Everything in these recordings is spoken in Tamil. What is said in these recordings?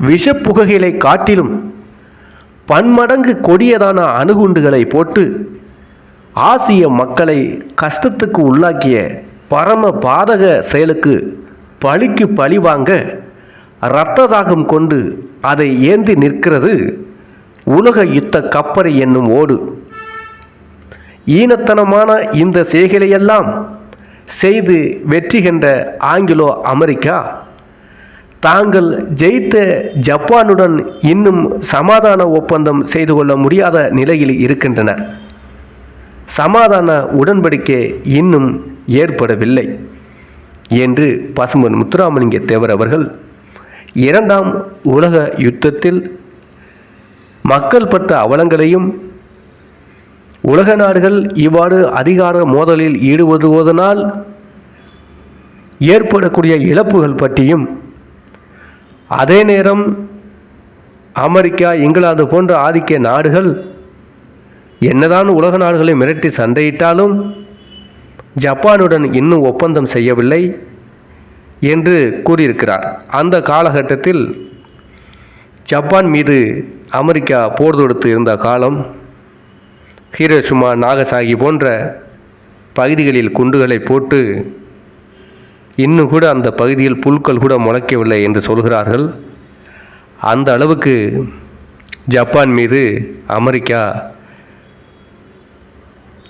விஷப்புகைகளை காட்டிலும் பன்மடங்கு கொடியதான அணுகுண்டுகளை போட்டு ஆசிய மக்களை கஷ்டத்துக்கு உள்ளாக்கிய பரம பாதக செயலுக்கு பழிக்கு பழி வாங்க இரத்த தாகம் கொண்டு அதை ஏந்தி நிற்கிறது உலக யுத்த கப்பரை என்னும் ஓடு. ஈனத்தனமான இந்த செய்கையெல்லாம் செய்து வெற்றி கண்ட ஆங்கிலோ அமெரிக்கா தாங்கள் ஜெயித்த ஜப்பானுடன் இன்னும் சமாதான ஒப்பந்தம் செய்து கொள்ள முடியாத நிலையில் இருக்கின்றனர் சமாதான உடன்படிக்கை இன்னும் ஏற்படவில்லை. என்று பசுமன் முத்துராமலிங்க தேவர் அவர்கள் இரண்டாம் உலக யுத்தத்தில் மக்கள் பட்ட அவலங்களையும் உலக நாடுகள் இவ்வாறு அதிகார மோதலில் ஈடுபடுவதனால் ஏற்படக்கூடிய இழப்புகள் பற்றியும் அதே நேரம் அமெரிக்கா இங்கிலாந்து போன்ற ஆதிக்க நாடுகள் என்னதான் உலக நாடுகளை மிரட்டி சண்டையிட்டாலும் ஜப்பானுடன் இன்னும் ஒப்பந்தம் செய்யவில்லை என்று கூறியிருக்கிறார். அந்த காலகட்டத்தில் ஜப்பான் மீது அமெரிக்கா போர் தொடுத்து இருந்த காலம் ஹீரோஷுமா நாகசாகி போன்ற பகுதிகளில் குண்டுகளை போட்டு இன்னும் கூட அந்த பகுதியில் புல்கள் கூட முளைக்கவில்லை என்று சொல்கிறார்கள். அந்த அளவுக்கு ஜப்பான் மீது அமெரிக்கா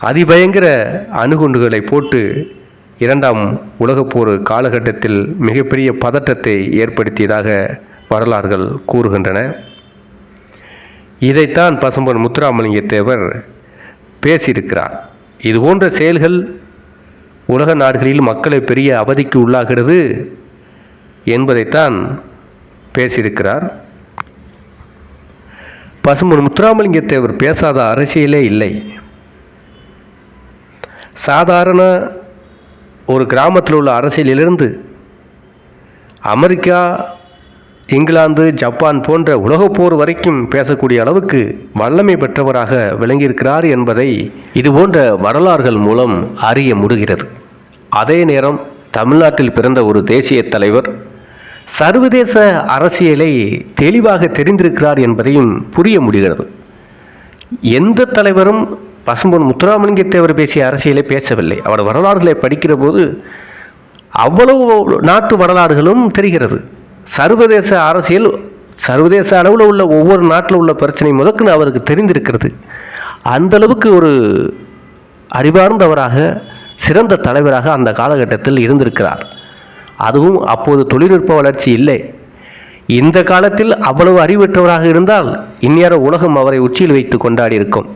அதிபயங்கர அணுகுண்டுகளை போட்டு இரண்டாம் உலகப்போர் காலகட்டத்தில் மிகப்பெரிய பதட்டத்தை ஏற்படுத்தியதாக வரலாறுகள் கூறுகின்றன. இதைத்தான் பசம்பன் முத்துராமலிங்க தேவர் பேசியிருக்கிறார். இது போன்ற செயல்கள் உலக நாடுகளில் மக்களை பெரிய அவதிக்கு உள்ளாகிறது என்பதைத்தான் பேசியிருக்கிறார். பசுமன் முத்துராமலிங்க தேவர் பேசாத அரசியலே இல்லை. சாதாரண ஒரு கிராமத்தில் உள்ள அரசியலிலிருந்து அமெரிக்கா இங்கிலாந்து ஜப்பான் போன்ற உலகப்போர் வரைக்கும் பேசக்கூடிய அளவுக்கு வல்லமை பெற்றவராக விளங்கியிருக்கிறார் என்பதை இதுபோன்ற வரலாறுகள் மூலம் அறிய முடிகிறது. அதே நேரம் தமிழ்நாட்டில் பிறந்த ஒரு தேசிய தலைவர் சர்வதேச அரசியலை தெளிவாக தெரிந்திருக்கிறார் என்பதையும் புரிய முடிகிறது. எந்த தலைவரும் பசும்பொன் முத்துராமலிங்க தேவர் பேசிய அரசியலை பேசவில்லை. அவர் வரலாறுகளை படிக்கிற போது அவ்வளவு நாட்டு வரலாறுகளும் தெரிகிறது. சர்வதேச அரசியல் சர்வதேச அளவில் உள்ள ஒவ்வொரு நாட்டில் உள்ள பிரச்சனை முதற்கு அவருக்கு தெரிந்திருக்கிறது. அந்த அளவுக்கு ஒரு அறிவார்ந்தவராக சிறந்த தலைவராக அந்த காலகட்டத்தில் இருந்திருக்கிறார். அதுவும் அப்போது தொழில்நுட்ப வளர்ச்சி இல்லை. இந்த காலத்தில் அவ்வளவு அறிவற்றவராக இருந்தால் இந்நேர உலகம் அவரை உச்சியில் வைத்து கொண்டாடி இருக்கும்